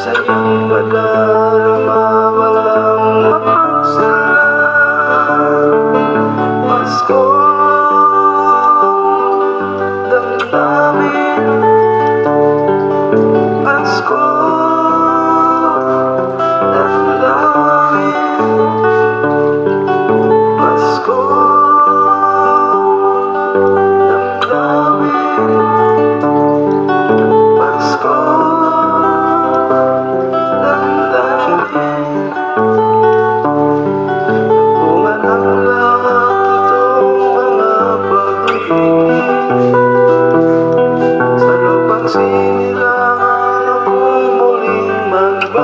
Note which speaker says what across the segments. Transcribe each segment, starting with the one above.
Speaker 1: sa iyong wala Lumawalang mapagsalan Pasko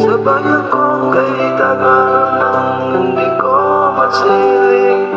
Speaker 1: Sabay akong kay tagal nang hindi ko masiling